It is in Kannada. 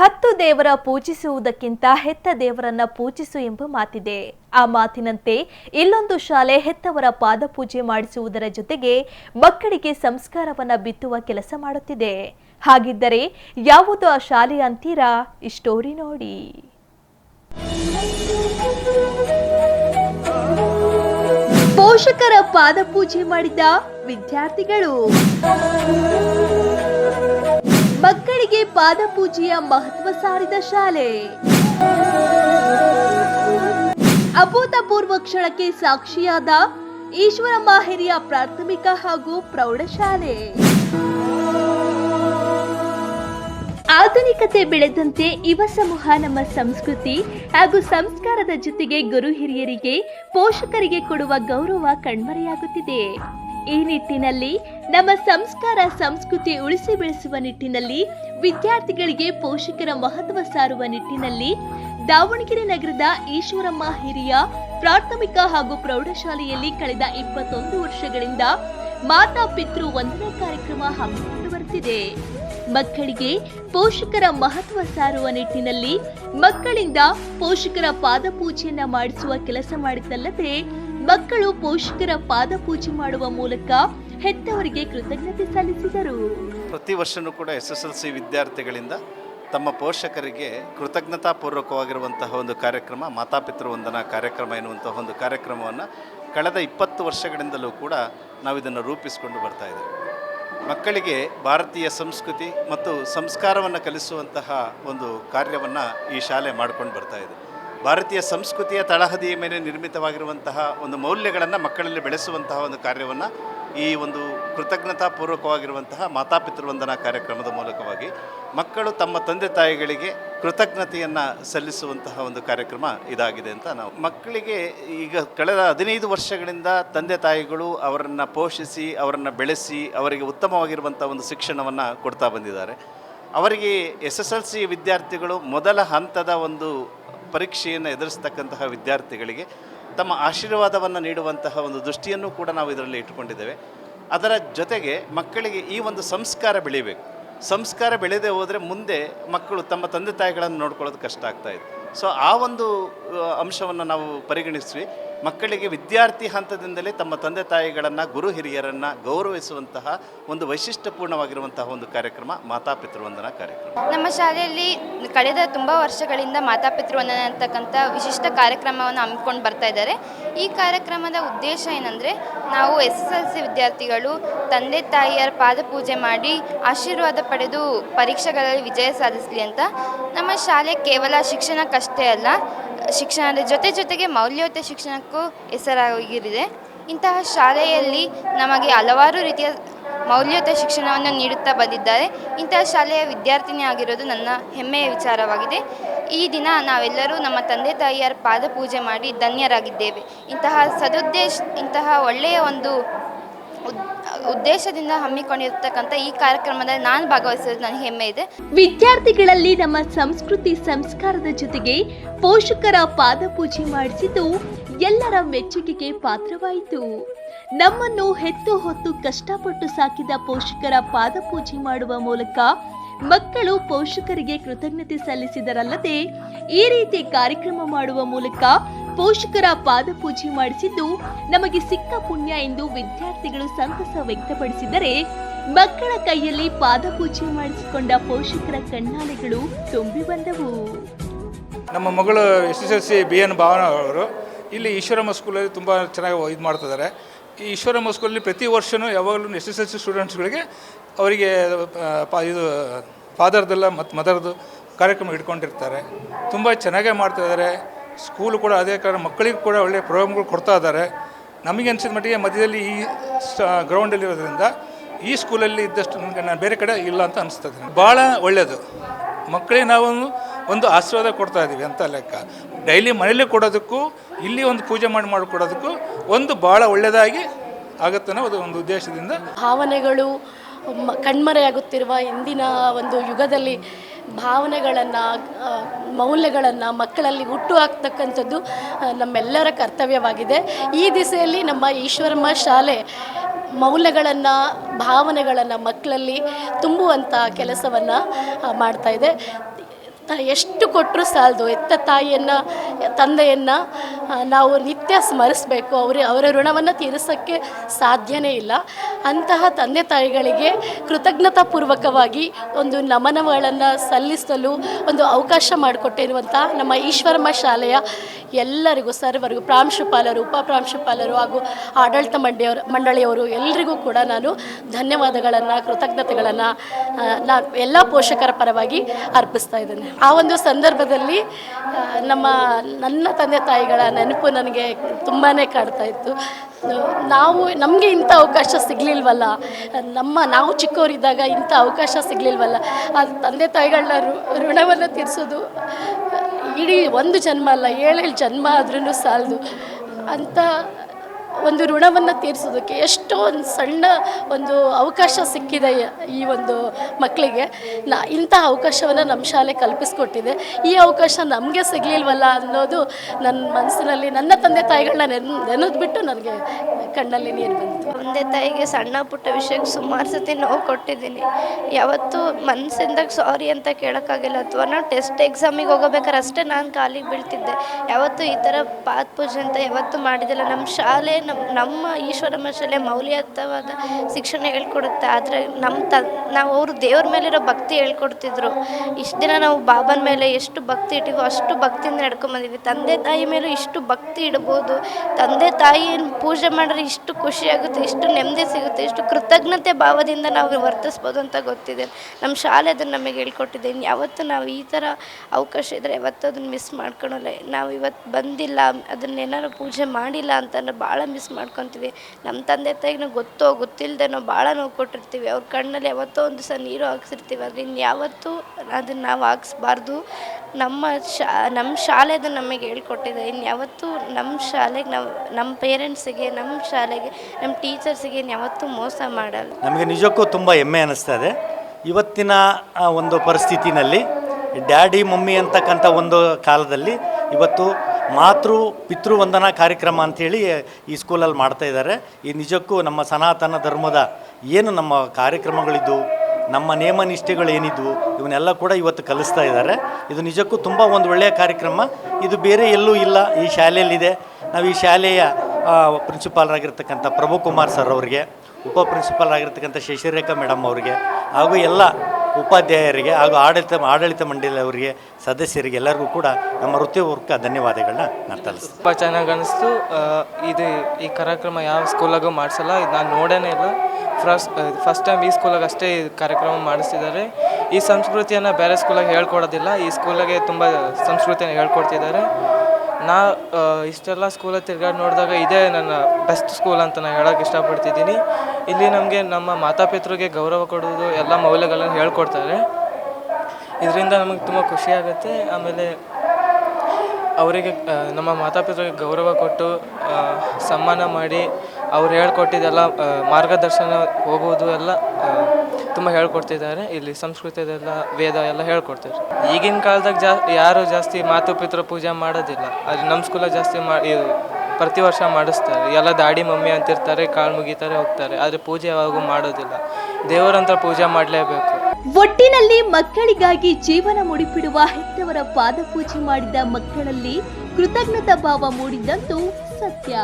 ಹತ್ತು ದೇವರ ಪೂಜಿಸುವುದಕ್ಕಿಂತ ಹೆತ್ತ ದೇವರನ್ನ ಪೂಜಿಸು ಎಂಬ ಮಾತಿದೆ. ಆ ಮಾತಿನಂತೆ ಇಲ್ಲೊಂದು ಶಾಲೆ ಹೆತ್ತವರ ಪಾದಪೂಜೆ ಮಾಡಿಸುವುದರ ಜೊತೆಗೆ ಮಕ್ಕಳಿಗೆ ಸಂಸ್ಕಾರವನ್ನ ಬಿತ್ತುವ ಕೆಲಸ ಮಾಡುತ್ತಿದೆ. ಹಾಗಿದ್ದರೆ ಯಾವುದು ಆ ಶಾಲೆ ಅಂತೀರಾ? ಈ ಸ್ಟೋರಿ ನೋಡಿ. ಪೋಷಕರ ಪಾದಪೂಜೆ ಮಾಡಿದ ವಿದ್ಯಾರ್ಥಿಗಳು. ಮಕ್ಕಳಿಗೆ ಪಾದಪೂಜೆಯ ಮಹತ್ವ ಸಾರಿದ ಶಾಲೆ. ಅಭೂತಪೂರ್ವ ಕ್ಷಣಕ್ಕೆ ಸಾಕ್ಷಿಯಾದ ಈಶ್ವರಮ್ಮ ಹಿರಿಯ ಪ್ರಾಥಮಿಕ ಹಾಗೂ ಪ್ರೌಢಶಾಲೆ. ಆಧುನಿಕತೆ ಬೆಳೆದಂತೆ ಯುವ ಸಮೂಹ ನಮ್ಮ ಸಂಸ್ಕೃತಿ ಹಾಗೂ ಸಂಸ್ಕಾರದ ಜೊತೆಗೆ ಗುರು ಹಿರಿಯರಿಗೆ ಪೋಷಕರಿಗೆ ಕೊಡುವ ಗೌರವ ಕಣ್ಮರೆಯಾಗುತ್ತಿದೆ. ಈ ನಿಟ್ಟಿನಲ್ಲಿ ನಮ್ಮ ಸಂಸ್ಕಾರ, ಸಂಸ್ಕೃತಿ ಉಳಿಸಿ ಬೆಳೆಸುವ ನಿಟ್ಟಿನಲ್ಲಿ, ವಿದ್ಯಾರ್ಥಿಗಳಿಗೆ ಪೋಷಕರ ಮಹತ್ವ ಸಾರುವ ನಿಟ್ಟಿನಲ್ಲಿ ದಾವಣಗೆರೆ ನಗರದ ಈಶ್ವರಮ್ಮ ಹಿರಿಯ ಪ್ರಾಥಮಿಕ ಹಾಗೂ ಪ್ರೌಢಶಾಲೆಯಲ್ಲಿ ಕಳೆದ ಇಪ್ಪತ್ತೊಂದು ವರ್ಷಗಳಿಂದ ಮಾತಾ ಪಿತೃ ವಂದನಾ ಕಾರ್ಯಕ್ರಮ ಹಮ್ಮಿಕೊಂಡು ಬರುತ್ತಿದೆ. ಮಕ್ಕಳಿಗೆ ಪೋಷಕರ ಮಹತ್ವ ಸಾರುವ ನಿಟ್ಟಿನಲ್ಲಿ ಮಕ್ಕಳಿಂದ ಪೋಷಕರ ಪಾದಪೂಜೆಯನ್ನ ಮಾಡಿಸುವ ಕೆಲಸ ಮಾಡಿದ್ದಲ್ಲದೆ ಮಕ್ಕಳು ಪೋಷಕರ ಪಾದಪೂಜೆ ಮಾಡುವ ಮೂಲಕ ಹೆತ್ತವರಿಗೆ ಕೃತಜ್ಞತೆ ಸಲ್ಲಿಸಿದರು. ಪ್ರತಿ ವರ್ಷನೂ ಕೂಡ ಎಸ್ ಎಸ್ ಎಲ್ ಸಿ ವಿದ್ಯಾರ್ಥಿಗಳಿಂದ ತಮ್ಮ ಪೋಷಕರಿಗೆ ಕೃತಜ್ಞತಾಪೂರ್ವಕವಾಗಿರುವಂತಹ ಒಂದು ಕಾರ್ಯಕ್ರಮ, ಮಾತಾಪಿತೃ ವಂದನಾ ಕಾರ್ಯಕ್ರಮ ಎನ್ನುವಂತಹ ಒಂದು ಕಾರ್ಯಕ್ರಮವನ್ನು ಕಳೆದ ಇಪ್ಪತ್ತು ವರ್ಷಗಳಿಂದಲೂ ಕೂಡ ನಾವು ಇದನ್ನು ರೂಪಿಸಿಕೊಂಡು ಬರ್ತಾ ಇದ್ದೇವೆ. ಮಕ್ಕಳಿಗೆ ಭಾರತೀಯ ಸಂಸ್ಕೃತಿ ಮತ್ತು ಸಂಸ್ಕಾರವನ್ನು ಕಲಿಸುವಂತಹ ಒಂದು ಕಾರ್ಯವನ್ನು ಈ ಶಾಲೆ ಮಾಡ್ಕೊಂಡು ಬರ್ತಾ ಇದೆ. ಭಾರತೀಯ ಸಂಸ್ಕೃತಿಯ ತಳಹದಿಯ ಮೇಲೆ ನಿರ್ಮಿತವಾಗಿರುವಂತಹ ಒಂದು ಮೌಲ್ಯಗಳನ್ನು ಮಕ್ಕಳಲ್ಲಿ ಬೆಳೆಸುವಂತಹ ಒಂದು ಕಾರ್ಯವನ್ನು ಈ ಒಂದು ಕೃತಜ್ಞತಾಪೂರ್ವಕವಾಗಿರುವಂತಹ ಮಾತಾಪಿತೃವಂದನಾ ಕಾರ್ಯಕ್ರಮದ ಮೂಲಕವಾಗಿ ಮಕ್ಕಳು ತಮ್ಮ ತಂದೆ ತಾಯಿಗಳಿಗೆ ಕೃತಜ್ಞತೆಯನ್ನು ಸಲ್ಲಿಸುವಂತಹ ಒಂದು ಕಾರ್ಯಕ್ರಮ ಇದಾಗಿದೆ ಅಂತ ನಾವು ಮಕ್ಕಳಿಗೆ ಈಗ ಕಳೆದ ಹದಿನೈದು ವರ್ಷಗಳಿಂದ ತಂದೆ ತಾಯಿಗಳು ಅವರನ್ನು ಪೋಷಿಸಿ, ಅವರನ್ನು ಬೆಳೆಸಿ, ಅವರಿಗೆ ಉತ್ತಮವಾಗಿರುವಂಥ ಒಂದು ಶಿಕ್ಷಣವನ್ನು ಕೊಡ್ತಾ ಬಂದಿದ್ದಾರೆ. ಅವರಿಗೆ ಎಸ್ ಎಸ್ ಎಲ್ ಸಿ ವಿದ್ಯಾರ್ಥಿಗಳು ಮೊದಲ ಹಂತದ ಒಂದು ಪರೀಕ್ಷೆಯನ್ನು ಎದುರಿಸ್ತಕ್ಕಂತಹ ವಿದ್ಯಾರ್ಥಿಗಳಿಗೆ ತಮ್ಮ ಆಶೀರ್ವಾದವನ್ನು ನೀಡುವಂತಹ ಒಂದು ದೃಷ್ಟಿಯನ್ನು ಕೂಡ ನಾವು ಇದರಲ್ಲಿ ಇಟ್ಟುಕೊಂಡಿದ್ದೇವೆ. ಅದರ ಜೊತೆಗೆ ಮಕ್ಕಳಿಗೆ ಈ ಒಂದು ಸಂಸ್ಕಾರ ಬೆಳಿಬೇಕು. ಸಂಸ್ಕಾರ ಬೆಳೆದೇ ಹೋದರೆ ಮುಂದೆ ಮಕ್ಕಳು ತಮ್ಮ ತಂದೆ ತಾಯಿಗಳನ್ನು ನೋಡ್ಕೊಳ್ಳೋದು ಕಷ್ಟ ಆಗ್ತಾ ಇದೆ. ಸೊ ಆ ಒಂದು ಅಂಶವನ್ನು ನಾವು ಪರಿಗಣಿಸಿ ಮಕ್ಕಳಿಗೆ ವಿದ್ಯಾರ್ಥಿ ಹಂತದಿಂದಲೇ ತಮ್ಮ ತಂದೆ ತಾಯಿಗಳನ್ನು, ಗುರು ಹಿರಿಯರನ್ನು ಗೌರವಿಸುವಂತಹ ಒಂದು ವೈಶಿಷ್ಟ್ಯಪೂರ್ಣವಾಗಿರುವಂತಹ ಒಂದು ಕಾರ್ಯಕ್ರಮ ಮಾತಾಪಿತೃವಂದನಾ ಕಾರ್ಯಕ್ರಮ. ನಮ್ಮ ಶಾಲೆಯಲ್ಲಿ ಕಳೆದ ತುಂಬ ವರ್ಷಗಳಿಂದ ಮಾತಾಪಿತೃವಂದನ ಅಂತಕ್ಕಂಥ ವಿಶಿಷ್ಟ ಕಾರ್ಯಕ್ರಮವನ್ನು ಹಮ್ಮಿಕೊಂಡು ಬರ್ತಾ ಇದ್ದಾರೆ. ಈ ಕಾರ್ಯಕ್ರಮದ ಉದ್ದೇಶ ಏನಂದರೆ, ನಾವು ಎಸ್ ಎಸ್ ಎಲ್ ಸಿ ವಿದ್ಯಾರ್ಥಿಗಳು ತಂದೆ ತಾಯಿಯರ ಪಾದಪೂಜೆ ಮಾಡಿ ಆಶೀರ್ವಾದ ಪಡೆದು ಪರೀಕ್ಷೆಗಳಲ್ಲಿ ವಿಜಯ ಸಾಧಿಸಲಿ ಅಂತ. ನಮ್ಮ ಶಾಲೆ ಕೇವಲ ಶಿಕ್ಷಣಕ್ಕಷ್ಟೇ ಅಲ್ಲ ಶಿಕ್ಷಣದ ಜೊತೆ ಜೊತೆಗೆ ಮೌಲ್ಯಯುತ ಶಿಕ್ಷಣಕ್ಕೂ ಹೆಸರಾಗಿರಿದೆ. ಇಂತಹ ಶಾಲೆಯಲ್ಲಿ ನಮಗೆ ಹಲವಾರು ರೀತಿಯ ಮೌಲ್ಯಯುತ ಶಿಕ್ಷಣವನ್ನು ನೀಡುತ್ತಾ ಬಂದಿದ್ದಾರೆ. ಇಂತಹ ಶಾಲೆಯ ವಿದ್ಯಾರ್ಥಿನಿ ಆಗಿರೋದು ನನ್ನ ಹೆಮ್ಮೆಯ ವಿಚಾರವಾಗಿದೆ. ಈ ದಿನ ನಾವೆಲ್ಲರೂ ನಮ್ಮ ತಂದೆ ತಾಯಿಯರ ಪಾದ ಪೂಜೆ ಮಾಡಿ ಧನ್ಯರಾಗಿದ್ದೇವೆ. ಇಂತಹ ಸದುದ್ದೇಶ ಇಂತಹ ಒಳ್ಳೆಯ ಒಂದು ಉದ್ದೇಶದಿಂದ ಹಮ್ಮಿಕೊಂಡಿರ್ತಕ್ಕಂಥ ಈ ಕಾರ್ಯಕ್ರಮದಲ್ಲಿ ನಾನು ಭಾಗವಹಿಸೋದು ನನಗೆ ಹೆಮ್ಮೆ ಇದೆ. ವಿದ್ಯಾರ್ಥಿಗಳಲ್ಲಿ ನಮ್ಮ ಸಂಸ್ಕೃತಿ ಸಂಸ್ಕಾರದ ಜೊತೆಗೆ ಪೋಷಕರ ಪಾದಪೂಜೆ ಮಾಡಿಸಿದ್ದು ಎಲ್ಲರ ಮೆಚ್ಚುಗೆಗೆ ಪಾತ್ರವಾಯಿತು. ನಮ್ಮನ್ನು ಹೆತ್ತು ಹೊತ್ತು ಕಷ್ಟಪಟ್ಟು ಸಾಕಿದ ಪೋಷಕರ ಪಾದಪೂಜೆ ಮಾಡುವ ಮೂಲಕ ಮಕ್ಕಳು ಪೋಷಕರಿಗೆ ಕೃತಜ್ಞತೆ ಸಲ್ಲಿಸಿದರಲ್ಲದೆ ಈ ರೀತಿ ಕಾರ್ಯಕ್ರಮ ಮಾಡುವ ಮೂಲಕ ಪೋಷಕರ ಪಾದಪೂಜೆ ಮಾಡಿಸಿದ್ದು ನಮಗೆ ಸಿಕ್ಕ ಪುಣ್ಯ ಎಂದು ವಿದ್ಯಾರ್ಥಿಗಳು ಸಂತಸ ವ್ಯಕ್ತಪಡಿಸಿದರೆ ಮಕ್ಕಳ ಕೈಯಲ್ಲಿ ಪಾದಪೂಜೆ ಮಾಡಿಸಿಕೊಂಡ ಪೋಷಕರ ಕಣ್ಣಾಲೆಗಳು ತುಂಬಿ ಬಂದವು. ನಮ್ಮ ಮಗಳು S S L C B N Bhavana ಅವರು ಇಲ್ಲಿ ಈಶ್ವರಮ್ಮ ಸ್ಕೂಲಲ್ಲಿ ತುಂಬ ಚೆನ್ನಾಗಿ ಇದು ಮಾಡ್ತಿದ್ದಾರೆ. ಈ ಈಶ್ವರಮ್ಮ ಸ್ಕೂಲಲ್ಲಿ ಪ್ರತಿ ವರ್ಷವೂ ಯಾವಾಗಲೂ ಎಸ್ ಎಸ್ ಎಲ್ ಸಿ ಸ್ಟೂಡೆಂಟ್ಸ್ಗಳಿಗೆ ಅವರಿಗೆ ಇದು, ಫಾದರ್ದೆಲ್ಲ ಮತ್ತು ಮದರ್ದು ಕಾರ್ಯಕ್ರಮ ಇಟ್ಕೊಂಡಿರ್ತಾರೆ. ತುಂಬ ಚೆನ್ನಾಗೇ ಮಾಡ್ತಾಯಿದ್ದಾರೆ ಸ್ಕೂಲು ಕೂಡ ಅದೇ ಕಾರಣ ಮಕ್ಕಳಿಗೆ ಕೂಡ ಒಳ್ಳೆಯ ಪ್ರೋಗ್ರಾಮ್ಗಳು ಕೊಡ್ತಾ ಇದ್ದಾರೆ. ನಮಗೆ ಅನಿಸಿದ ಮಟ್ಟಿಗೆ ಮಧ್ಯದಲ್ಲಿ ಈ ಗ್ರೌಂಡಲ್ಲಿರೋದ್ರಿಂದ ಈ ಸ್ಕೂಲಲ್ಲಿ ಇದ್ದಷ್ಟು ನನಗೆ ನಾನು ಬೇರೆ ಕಡೆ ಇಲ್ಲ ಅಂತ ಅನಿಸ್ತದೆ ಭಾಳ ಒಳ್ಳೆಯದು ಮಕ್ಕಳಿಗೆ ನಾವು ಒಂದು ಆಶೀರ್ವಾದ ಕೊಡ್ತಾ ಇದ್ದೀವಿ ಅಂತ ಲೆಕ್ಕ. ಡೈಲಿ ಮನೇಲಿ ಕೊಡೋದಕ್ಕೂ, ಇಲ್ಲಿ ಒಂದು ಪೂಜೆ ಮಾಡಿ ಮಾಡಿಕೊಡೋದಕ್ಕೂ ಒಂದು ಭಾಳ ಒಳ್ಳೆಯದಾಗಿ ಆಗುತ್ತೆ ಅನ್ನೋ ಒಂದು ಉದ್ದೇಶದಿಂದ. ಭಾವನೆಗಳು ಕಣ್ಮರೆಯಾಗುತ್ತಿರುವ ಇಂದಿನ ಒಂದು ಯುಗದಲ್ಲಿ ಭಾವನೆಗಳನ್ನು ಮೌಲ್ಯಗಳನ್ನು ಮಕ್ಕಳಲ್ಲಿ ಹುಟ್ಟು ಹಾಕ್ತಕ್ಕಂಥದ್ದು ನಮ್ಮೆಲ್ಲರ ಕರ್ತವ್ಯವಾಗಿದೆ. ಈ ದಿಸೆಯಲ್ಲಿ ನಮ್ಮ ಈಶ್ವರಮ್ಮ ಶಾಲೆ ಮೌಲ್ಯಗಳನ್ನು, ಭಾವನೆಗಳನ್ನು ಮಕ್ಕಳಲ್ಲಿ ತುಂಬುವಂಥ ಕೆಲಸವನ್ನು ಮಾಡ್ತಾಯಿದೆ ಎಷ್ಟು ಕೊಟ್ಟರು ಸಾಲದು. ಎತ್ತ ತಾಯಿಯನ್ನು, ತಂದೆಯನ್ನು ನಾವು ನಿತ್ಯ ಸ್ಮರಿಸಬೇಕು. ಅವರು, ಅವರ ಋಣವನ್ನು ತೀರಿಸೋಕ್ಕೆ ಸಾಧ್ಯನೇ ಇಲ್ಲ. ಅಂತಹ ತಂದೆ ತಾಯಿಗಳಿಗೆ ಕೃತಜ್ಞತಾಪೂರ್ವಕವಾಗಿ ಒಂದು ನಮನಗಳನ್ನು ಸಲ್ಲಿಸಲು ಒಂದು ಅವಕಾಶ ಮಾಡಿಕೊಟ್ಟಿರುವಂಥ ನಮ್ಮ ಈಶ್ವರಮ್ಮ ಶಾಲೆಯ ಎಲ್ಲರಿಗೂ, ಸರ್ವರಿಗೂ, ಪ್ರಾಂಶುಪಾಲರು, ಉಪಪ್ರಾಂಶುಪಾಲರು ಹಾಗೂ ಆಡಳಿತ ಮಂಡಿಯವರು, ಮಂಡಳಿಯವರು ಎಲ್ಲರಿಗೂ ಕೂಡ ನಾನು ಧನ್ಯವಾದಗಳನ್ನು, ಕೃತಜ್ಞತೆಗಳನ್ನು ನಾನು ಎಲ್ಲ ಪೋಷಕರ ಪರವಾಗಿ ಅರ್ಪಿಸ್ತಾ ಇದ್ದೇನೆ. ಆ ಒಂದು ಸಂದರ್ಭದಲ್ಲಿ ನಮ್ಮ ನನ್ನ ತಂದೆ ತಾಯಿಗಳ ನೆನಪು ನನಗೆ ತುಂಬಾ ಕಾಡ್ತಾ ಇತ್ತು. ನಾವು, ನಮಗೆ ಇಂಥ ಅವಕಾಶ ಸಿಗಲಿಲ್ವಲ್ಲ. ನಮ್ಮ, ನಾವು ಚಿಕ್ಕವರಿದ್ದಾಗ ಇಂಥ ಅವಕಾಶ ಸಿಗಲಿಲ್ವಲ್ಲ. ಆ ತಂದೆ ತಾಯಿಗಳನ್ನ ಋಣವನ್ನು ತೀರಿಸೋದು, ಇಡೀ ಒಂದು ಜನ್ಮ ಅಲ್ಲ, ಏಳೇಳು ಜನ್ಮ ಆದ್ರೂ ಸಾಲದು. ಅಂತ ಒಂದು ಋಣವನ್ನು ತೀರಿಸೋದಕ್ಕೆ ಎಷ್ಟೋ ಒಂದು ಸಣ್ಣ ಒಂದು ಅವಕಾಶ ಸಿಕ್ಕಿದೆ ಈ ಒಂದು ಮಕ್ಕಳಿಗೆ. ನಾ ಇಂಥ ಅವಕಾಶವನ್ನು ನಮ್ಮ ಶಾಲೆ ಕಲ್ಪಿಸ್ಕೊಟ್ಟಿದೆ. ಈ ಅವಕಾಶ ನಮಗೆ ಸಿಗಲಿಲ್ವಲ್ಲ ಅನ್ನೋದು ನನ್ನ ಮನಸ್ಸಿನಲ್ಲಿ ನನ್ನ ತಂದೆ ತಾಯಿಗಳನ್ನ ನೆನ್, ನೆನೆದ್ಬಿಟ್ಟು ನನಗೆ ಕಣ್ಣಲ್ಲಿ ನೀರು ಬಂತು. ತಂದೆ ತಾಯಿಗೆ ಸಣ್ಣ ಪುಟ್ಟ ವಿಷಯಕ್ಕೆ ಸುಮಾರು ಸತಿ ನೋವು ಕೊಟ್ಟಿದ್ದೀನಿ. ಯಾವತ್ತೂ ಮನಸ್ಸಿಂದ ಸಾರಿ ಅಂತ ಕೇಳೋಕ್ಕಾಗಿಲ್ಲ. ಅಥವಾ ನಾವು ಟೆಸ್ಟ್ ಎಕ್ಸಾಮಿಗೆ ಹೋಗಬೇಕಾದ್ರೆ ಅಷ್ಟೇ ನಾನು ಕಾಲಿಗೆ ಬೀಳ್ತಿದ್ದೆ. ಯಾವತ್ತೂ ಈ ಥರ ಪಾತ್ ಪೂಜೆ ಅಂತ ಯಾವತ್ತೂ ಮಾಡಿದ್ದಿಲ್ಲ. ನಮ್ಮ ಶಾಲೆ ನಮ್ಮ ನಮ್ಮ ಈಶ್ವರಮ್ಮ ಶಾಲೆ ಮೌಲ್ಯಯುತವಾದ ಶಿಕ್ಷಣ ಹೇಳ್ಕೊಡುತ್ತೆ. ಆದರೆ ನಮ್ಮ ತ ನಾವು ಅವರು ದೇವ್ರ ಮೇಲಿರೋ ಭಕ್ತಿ ಹೇಳ್ಕೊಡ್ತಿದ್ರು. ಇಷ್ಟು ದಿನ ನಾವು ಬಾಬನ ಮೇಲೆ ಎಷ್ಟು ಭಕ್ತಿ ಇಟ್ಟಿವೋ ಅಷ್ಟು ಭಕ್ತಿಯಿಂದ ನಡ್ಕೊಂಬಂದಿದ್ವಿ ತಂದೆ ತಾಯಿ ಮೇಲೂ ಇಷ್ಟು ಭಕ್ತಿ ಇಡ್ಬೋದು. ತಂದೆ ತಾಯಿಯನ್ನು ಪೂಜೆ ಮಾಡಿದ್ರೆ ಇಷ್ಟು ಖುಷಿಯಾಗುತ್ತೆ ಇಷ್ಟು ನೆಮ್ಮದಿ ಸಿಗುತ್ತೆ, ಇಷ್ಟು ಕೃತಜ್ಞತೆ ಭಾವದಿಂದ ನಾವು ವರ್ತಿಸ್ಬೋದು ಅಂತ ಗೊತ್ತಿದೆ. ನಮ್ಮ ಶಾಲೆ ಅದನ್ನು ನಮಗೆ ಹೇಳ್ಕೊಟ್ಟಿದೆ. ಇನ್ನು ಯಾವತ್ತೂ ನಾವು ಈ ಥರ ಅವಕಾಶ ಇದ್ದರೆ ಯಾವತ್ತೂ ಅದನ್ನು ಮಿಸ್ ಮಾಡ್ಕೊಳಲ್ಲ. ನಾವು ಇವತ್ತು ಬಂದಿಲ್ಲ ಅದನ್ನೇನಾದ್ರು ಪೂಜೆ ಮಾಡಿಲ್ಲ ಅಂತ ಭಾಳ ಮಿಸ್ ಮಾಡ್ಕೊತೀವಿ. ನಮ್ಮ ತಂದೆ ತಾಯಿಗೆ ಗೊತ್ತೋ ಗೊತ್ತಿಲ್ಲದೆ ನಾವು ಭಾಳ ನೋವು ಕೊಟ್ಟಿರ್ತೀವಿ. ಅವ್ರ ಕಣ್ಣಲ್ಲಿ ಯಾವತ್ತೋ ಒಂದು ಸಹ ನೀರು ಹಾಕ್ಸಿರ್ತೀವಿ. ಆದರೆ ಇನ್ಯಾವತ್ತೂ ಅದನ್ನು ನಾವು ಹಾಕ್ಸ್ಬಾರ್ದು. ನಮ್ಮ ಶಾ ನಮ್ಮ ಶಾಲೆ ಅದು ನಮಗೆ ಹೇಳ್ಕೊಟ್ಟಿದೆ. ಇನ್ನು ಯಾವತ್ತೂ ನಮ್ಮ ಶಾಲೆಗೆ ನಾವು ನಮ್ಮ ಪೇರೆಂಟ್ಸಿಗೆ ನಮ್ಮ ಶಾಲೆಗೆ ನಮ್ಮ ಟೀಚರ್ಸಿಗೆ ಇನ್ಯಾವತ್ತೂ ಮೋಸ ಮಾಡಲ್ಲ. ನಮಗೆ ನಿಜಕ್ಕೂ ತುಂಬ ಹೆಮ್ಮೆ ಅನ್ನಿಸ್ತಾ ಇದೆ. ಇವತ್ತಿನ ಒಂದು ಪರಿಸ್ಥಿತಿನಲ್ಲಿ ಡ್ಯಾಡಿ, ಮಮ್ಮಿ ಅಂತಕ್ಕಂಥ ಒಂದು ಕಾಲದಲ್ಲಿ ಇವತ್ತು ಮಾತೃ ಪಿತೃವಂದನಾ ಕಾರ್ಯಕ್ರಮ ಅಂಥೇಳಿ ಈ ಸ್ಕೂಲಲ್ಲಿ ಮಾಡ್ತಾ ಇದ್ದಾರೆ. ಈ ನಿಜಕ್ಕೂ ನಮ್ಮ ಸನಾತನ ಧರ್ಮದ ಏನು ನಮ್ಮ ಕಾರ್ಯಕ್ರಮಗಳಿದ್ದು, ನಮ್ಮ ನೇಮ ನಿಷ್ಠೆಗಳು ಏನಿದ್ವು ಇವನ್ನೆಲ್ಲ ಕೂಡ ಇವತ್ತು ಕಲಿಸ್ತಾ ಇದ್ದಾರೆ. ಇದು ನಿಜಕ್ಕೂ ತುಂಬ ಒಂದು ಒಳ್ಳೆಯ ಕಾರ್ಯಕ್ರಮ. ಇದು ಬೇರೆ ಎಲ್ಲೂ ಇಲ್ಲ. ಈ ಶಾಲೆಯಲ್ಲಿದೆ. ನಾವು ಈ ಶಾಲೆಯ ಪ್ರಿನ್ಸಿಪಾಲರಾಗಿರ್ತಕ್ಕಂಥ ಪ್ರಭು ಕುಮಾರ್ ಸರ್ ಅವರಿಗೆ ಉಪ ಪ್ರಿನ್ಸಿಪಾಲ್ ಆಗಿರ್ತಕ್ಕಂಥ ಶಶಿರೇಖಾ ಮೇಡಮ್ ಅವರಿಗೆ, ಹಾಗೂ ಎಲ್ಲ ಉಪಾಧ್ಯಾಯರಿಗೆ ಹಾಗೂ ಆಡಳಿತ ಆಡಳಿತ ಮಂಡಳಿಯವರಿಗೆ, ಸದಸ್ಯರಿಗೆ ಎಲ್ಲರಿಗೂ ಕೂಡ ನಮ್ಮ ವೃತ್ತಿಪೂರ್ವಕ ಧನ್ಯವಾದಗಳನ್ನ ನಾನು ತಲಿಸ್ತೀನಿ ತುಂಬ ಚೆನ್ನಾಗಿ ಅನಿಸ್ತು. ಇದು ಈ ಕಾರ್ಯಕ್ರಮ ಯಾವ ಸ್ಕೂಲಾಗೂ ಮಾಡಿಸಲ್ಲ. ಇದು ನಾನು ನೋಡೇನೇ ಇಲ್ಲ. ಫಸ್ಟ್ ಫಸ್ಟ್ ಟೈಮ್ ಈ ಸ್ಕೂಲಾಗ ಅಷ್ಟೇ ಈ ಕಾರ್ಯಕ್ರಮ ಮಾಡಿಸ್ತಿದ್ದಾರೆ. ಈ ಸಂಸ್ಕೃತಿಯನ್ನು ಬೇರೆ ಸ್ಕೂಲಾಗೆ ಹೇಳ್ಕೊಡೋದಿಲ್ಲ. ಈ ಸ್ಕೂಲಾಗೆ ತುಂಬ ಸಂಸ್ಕೃತಿಯನ್ನು ಹೇಳ್ಕೊಡ್ತಿದ್ದಾರೆ. ನಾ ಇಷ್ಟೆಲ್ಲ ಸ್ಕೂಲಲ್ಲಿ ತಿರ್ಗಾಡಿ ನೋಡಿದಾಗ ಇದೇ ನನ್ನ ಬೆಸ್ಟ್ ಸ್ಕೂಲ್ ಅಂತ ನಾನು ಹೇಳೋಕೆ ಇಷ್ಟಪಡ್ತಿದ್ದೀನಿ. ಇಲ್ಲಿ ನಮಗೆ ನಮ್ಮ ಮಾತಾಪಿತೃಗೆ ಗೌರವ ಕೊಡುವುದು ಎಲ್ಲ ಮೌಲ್ಯಗಳನ್ನು ಹೇಳ್ಕೊಡ್ತಾರೆ. ಇದರಿಂದ ನಮಗೆ ತುಂಬ ಖುಷಿಯಾಗುತ್ತೆ ಆಮೇಲೆ ಅವರಿಗೆ ನಮ್ಮ ಮಾತಾಪಿತೃಗೆ ಗೌರವ ಕೊಟ್ಟು ಸನ್ಮಾನ ಮಾಡಿ ಅವ್ರು ಹೇಳ್ಕೊಟ್ಟಿದ್ದೆಲ್ಲ ಮಾರ್ಗದರ್ಶನ ಹೋಗುವುದು ಎಲ್ಲ ತುಂಬ ಹೇಳ್ಕೊಡ್ತಿದ್ದಾರೆ. ಇಲ್ಲಿ ಸಂಸ್ಕೃತದೆಲ್ಲ, ವೇದ ಎಲ್ಲ ಹೇಳ್ಕೊಡ್ತಾರೆ. ಈಗಿನ ಕಾಲದಾಗ ಜಾ, ಯಾರು ಜಾಸ್ತಿ ಮಾತುಪಿತೃ ಪೂಜೆ ಮಾಡೋದಿಲ್ಲ. ಅದು ನಮ್ಮ ಸ್ಕೂಲಾಗ ಜಾಸ್ತಿ ಮಾಡಿ ಪ್ರತಿ ವರ್ಷ ಮಾಡಿಸ್ತಾರೆ. ಎಲ್ಲ ದಾಡಿ ಮಮ್ಮಿ ಅಂತಿರ್ತಾರೆ ಕಾಳು ಮುಗಿತಾರೆ, ಹೋಗ್ತಾರೆ. ಆದರೆ ಪೂಜೆ ಯಾವಾಗೂ ಮಾಡೋದಿಲ್ಲ. ದೇವರಂತ ಪೂಜೆ ಮಾಡಲೇಬೇಕು. ಒಟ್ಟಿನಲ್ಲಿ ಮಕ್ಕಳಿಗಾಗಿ ಜೀವನ ಮುಡಿಪಿಡುವ ಹೆತ್ತವರ ಪಾದಪೂಜೆ ಮಾಡಿದ ಮಕ್ಕಳಲ್ಲಿ ಕೃತಜ್ಞತಾ ಭಾವ ಮೂಡಿದ್ದಂತೂ ಸತ್ಯ.